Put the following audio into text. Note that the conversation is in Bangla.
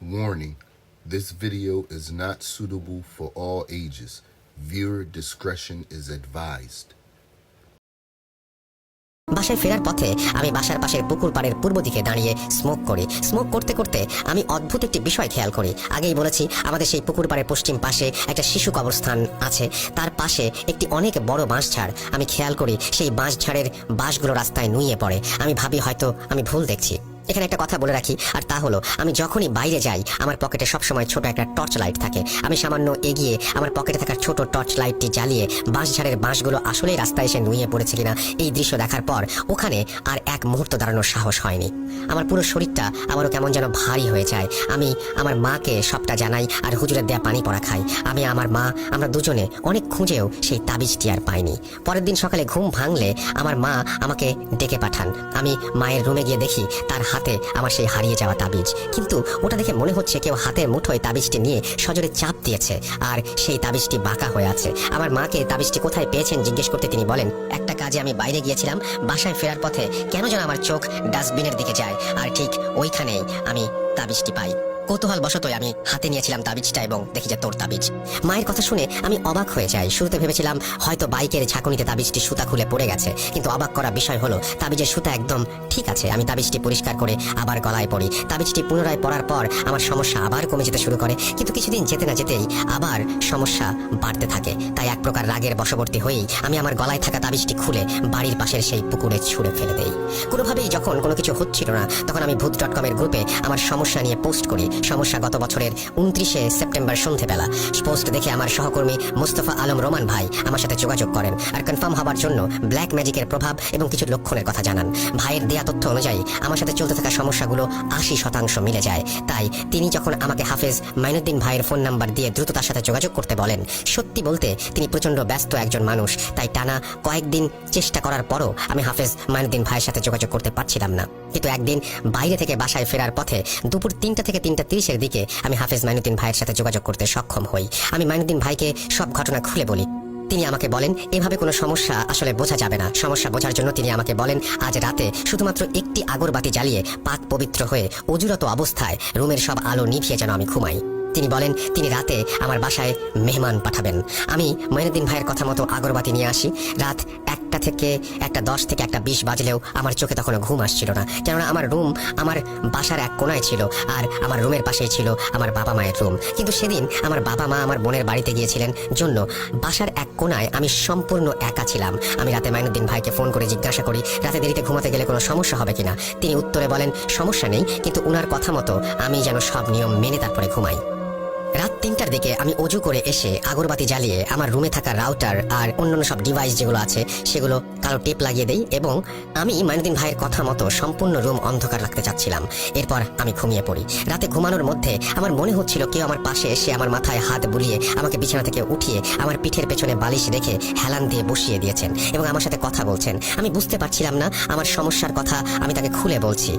Warning, this video is not suitable for all ages. Viewer discretion is advised. বাসায় ফেরার পথে আমি বাসার পাশের পুকুর পাড়ের পূর্ব দিকে দাঁড়িয়ে স্মোক করি। স্মোক করতে করতে আমি অদ্ভুত একটি বিষয় খেয়াল করি। আগেই বলেছি, আমাদের সেই পুকুর পাড়ের পশ্চিম পাশে একটা শিশু কবরস্থান আছে। তার পাশে একটি অনেক বড় বাঁশঝাড় আমি খেয়াল করি, সেই বাঁশঝাড়ের বাঁশগুলো রাস্তায় নুয়ে পড়ে। আমি ভাবি হয়তো আমি ভুল দেখছি। এখানে একটা কথা বলে রাখি, আর তা হলো, আমি যখনই বাইরে যাই, আমার পকেটে সবসময় ছোট একটা টর্চ লাইট থাকে। আমি সামান্য এগিয়ে আমার পকেটে থাকা ছোট টর্চ লাইটটি জ্বালিয়ে বাঁশঝাড়ের বাঁশগুলো আসলেই রাস্তায় এসে নুয়ে পড়েছে কিনা, এই দৃশ্য দেখার পর ওখানে আর এক মুহূর্ত দাঁড়ানোর সাহস হয়নি। আমার পুরো শরীরটা আমারও কেমন যেন ভারী হয়ে যায়। আমি আমার মাকে সবটা জানাই আর হুজুরের দেয়া পানি পড়া খাই। আমি, আমার মা, আমরা দুজনে অনেক খুঁজেও সেই তাবিজটি আর পাইনি। পরের দিন সকালে ঘুম ভাঙলে আমার মা আমাকে ডেকে পাঠান। আমি মায়ের রুমে গিয়ে দেখি তার হাতে আমার সেই হারিয়ে যাওয়া তাবিজ। কিন্তু ওটা দেখে মনে হচ্ছে কেউ হাতের মুঠোয় তাবিজটি নিয়ে সজোরে চাপ দিয়েছে, আর সেই তাবিজটি বাঁকা হয়ে আছে। আমার মাকে তাবিজটি কোথায় পেয়েছেন জিজ্ঞেস করতে তিনি বলেন, একটা কাজে আমি বাইরে গিয়েছিলাম, বাসায় ফেরার পথে কেন যেন আমার চোখ ডাস্টবিনের দিকে যায়, আর ঠিক ওইখানেই আমি তাবিজটি পাই। কৌতূহল বশতই আমি হাতে নিয়েছিলাম তাবিজটা এবং দেখি যে তোর তাবিজ। মায়ের কথা শুনে আমি অবাক হয়ে যাই। শুরুতে ভেবেছিলাম, হয়তো বাইকের ঝাঁকুনিতে তাবিজটি সুতা খুলে পড়ে গেছে। কিন্তু অবাক করা বিষয় হলো, তাবিজের সুতা একদম ঠিক আছে। আমি তাবিজটি পরিষ্কার করে আবার গলায় পড়ি। তাবিজটি পুনরায় পড়ার পর আমার সমস্যা আবার কমে যেতে শুরু করে। কিন্তু কিছুদিন যেতে না যেতেই আবার সমস্যা বাড়তে থাকে। তাই এক প্রকার রাগের বশবর্তী হয়েই আমি আমার গলায় থাকা তাবিজটি খুলে বাড়ির পাশের সেই পুকুরে ছুঁড়ে ফেলে দেই। কোনোভাবেই যখন কোনো কিছু হচ্ছিল না, তখন আমি ভূত ডট কমের গ্রুপে আমার সমস্যা নিয়ে পোস্ট করি। সমস্যা গত বছরের উনত্রিশে সেপ্টেম্বর সন্ধ্যেবেলা পোস্ট দেখে আমার সহকর্মী মুস্তফা আলম রোমান ভাই আমার সাথে যোগাযোগ করেন আর কনফার্ম হবার জন্য ব্ল্যাক ম্যাজিকের প্রভাব এবং কিছু লক্ষণের কথা জানান। ভাইয়ের দেয়া তথ্য অনুযায়ী, আমার সাথে চলতে থাকা সমস্যাগুলো আশি শতাংশ মিলে যায়। তাই তিনি যখন আমাকে হাফেজ মাইনুদ্দিন ভাইয়ের ফোন নাম্বার দিয়ে দ্রুত তার সাথে যোগাযোগ করতে বলেন, সত্যি বলতে তিনি প্রচণ্ড ব্যস্ত একজন মানুষ। তাই টানা কয়েকদিন চেষ্টা করার পরও আমি হাফেজ মাইনুদ্দিন ভাইয়ের সাথে যোগাযোগ করতে পারছিলাম না। কিন্তু একদিন বাইরে থেকে বাসায় ফেরার পথে দুপুর তিনটা থেকে তিনটা তিরিশের দিকে আমি হাফেজ মাইনুদ্দিন ভাইয়ের সাথে যোগাযোগ করতে সক্ষম হই। আমি মাইনুদ্দিন ভাইকে সব ঘটনা খুলে বলি। তিনি আমাকে বলেন, এভাবে কোনো সমস্যা আসলে বোঝা যাবে না। সমস্যা বোঝার জন্য তিনি আমাকে বলেন, আজ রাতে শুধুমাত্র একটি আগরবাতি জ্বালিয়ে পাক পবিত্র হয়ে অজুরত অবস্থায় রুমের সব আলো নিভিয়ে যেন আমি ঘুমাই। তিনি বলেন, তিনি রাতে আমার বাসায় মেহমান পাঠাবেন। আমি মঈনুদ্দিন ভাইয়ের কথা মতো আগরবাতি নিয়ে আসি। রাত একটা থেকে একটা দশ থেকে একটা বিশ বাজলেও আমার চোখে তখনও ঘুম আসছিল না। কেননা আমার রুম আমার বাসার এক কোনায় ছিল আর আমার রুমের পাশেই ছিল আমার বাবা মায়ের রুম। কিন্তু সেদিন আমার বাবা মা আমার বোনের বাড়িতে গিয়েছিলেন জন্য বাসার এক কোনায় আমি সম্পূর্ণ একা ছিলাম। আমি রাতে মাইনুদ্দিন ভাইকে ফোন করে জিজ্ঞাসা করি, রাতে দেরিতে ঘুমাতে গেলে কোনো সমস্যা হবে কিনা? তিনি উত্তরে বলেন, সমস্যা নেই, কিন্তু উনার কথা মতো আমি যেন সব নিয়ম মেনে তারপরে ঘুমাই। রাত তিনটার দিকে আমি অজু করে এসে আগরবাতি জ্বালিয়ে আমার রুমে থাকা রাউটার আর অন্যান্য সব ডিভাইস যেগুলো আছে, সেগুলো কালো টেপ লাগিয়ে দেই এবং আমি মাইনুদ্দিন ভাইয়ের কথা মতো সম্পূর্ণ রুম অন্ধকার রাখতে চাচ্ছিলাম। এরপর আমি ঘুমিয়ে পড়ি। রাতে ঘুমানোর মধ্যে আমার মনে হচ্ছিল কেউ আমার পাশে এসে আমার মাথায় হাত বুলিয়ে আমাকে বিছানা থেকে উঠিয়ে আমার পিঠের পেছনে বালিশ রেখে হেলান দিয়ে বসিয়ে দিয়েছেন এবং আমার সাথে কথা বলছেন। আমি বুঝতে পারছিলাম না, আমার সমস্যার কথা আমি তাকে খুলে বলছি।